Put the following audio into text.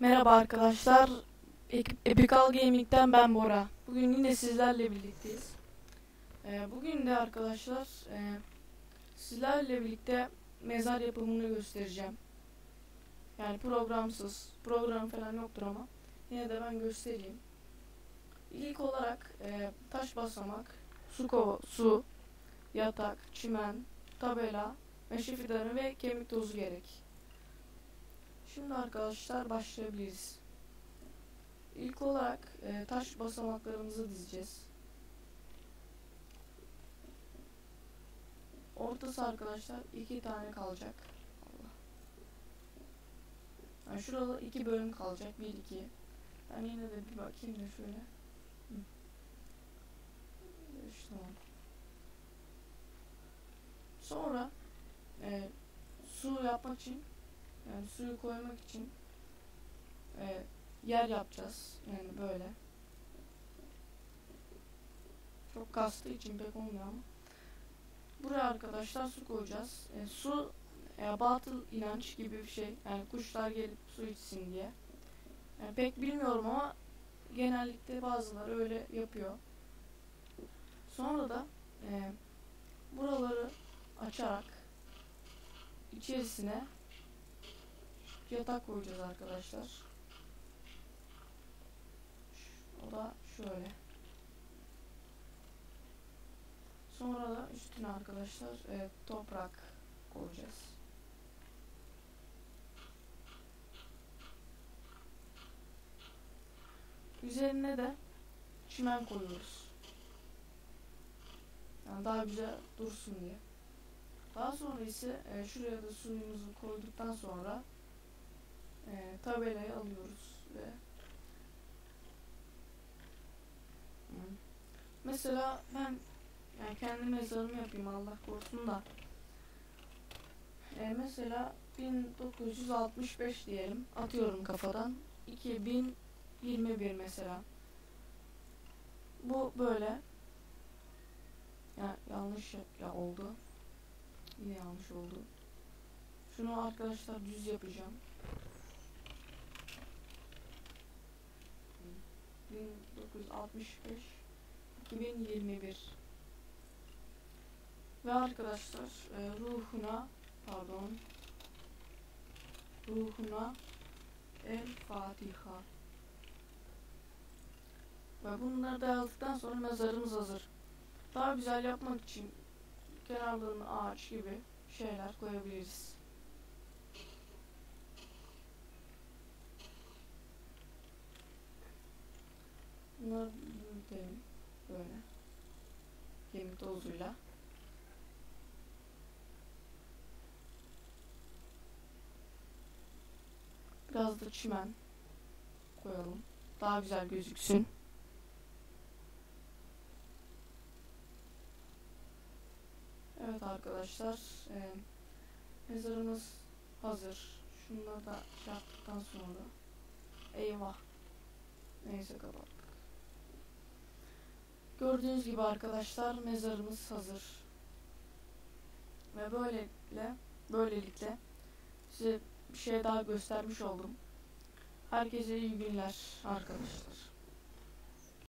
Merhaba arkadaşlar. Epical Gaming'den ben Bora. Bugün yine sizlerle birlikteyiz. Ee, bugün de arkadaşlar e, sizlerle birlikte mezar yapımını göstereceğim. Yani programsız, program falan yoktur ama yine de ben göstereyim. İlk olarak e, taş basamak, su kova, su, yatak, çimen, tabela, meşe fidanı ve kemik tozu gerek. Şimdi arkadaşlar başlayabiliriz. İlk olarak e, taş basamaklarımızı dizeceğiz. Ortası arkadaşlar iki tane kalacak. Allah. Yani şurada iki bölüm kalacak. Bir iki. Ben yine de bir bakayım da şöyle. İşte. Sonra e, su yapmak için yani suyu koymak için e, yer yapacağız. Yani böyle. Çok kastığı için pek olmuyor ama. Buraya arkadaşlar su koyacağız. E, su e, batıl inanç gibi bir şey. Yani kuşlar gelip su içsin diye. Yani pek bilmiyorum ama genellikle bazıları öyle yapıyor. Sonra da e, buraları açarak içerisine yatak koyacağız arkadaşlar. O da şöyle. Sonra da üstüne arkadaşlar e, toprak koyacağız. Üzerine de çimen koyuyoruz. Yani daha güzel dursun diye. Daha sonra ise e, şuraya da suyumuzu koyduktan sonra e, tabelayı alıyoruz ve mesela ben yani kendi mezarımı yapayım Allah korusun da. E, mesela 1965 diyelim atıyorum kafadan. 2021 mesela. Bu böyle. Ya yanlış ya oldu. Yine yanlış oldu. Şunu arkadaşlar düz yapacağım 1965 2021 ve arkadaşlar e, ruhuna pardon ruhuna El Fatiha. Ve bunları da yazdıktan sonra mezarımız hazır. Daha güzel yapmak için kenarlarına ağaç gibi şeyler koyabiliriz Bunları büyütelim böyle kemik tozuyla. Biraz da çimen koyalım. Daha güzel gözüksün. Evet arkadaşlar, e, mezarımız hazır. Şunları da yaptıktan sonra eyvah. Neyse kapat. Gördüğünüz gibi arkadaşlar mezarımız hazır. Ve böylelikle böylelikle size bir şey daha göstermiş oldum. Herkese iyi günler arkadaşlar.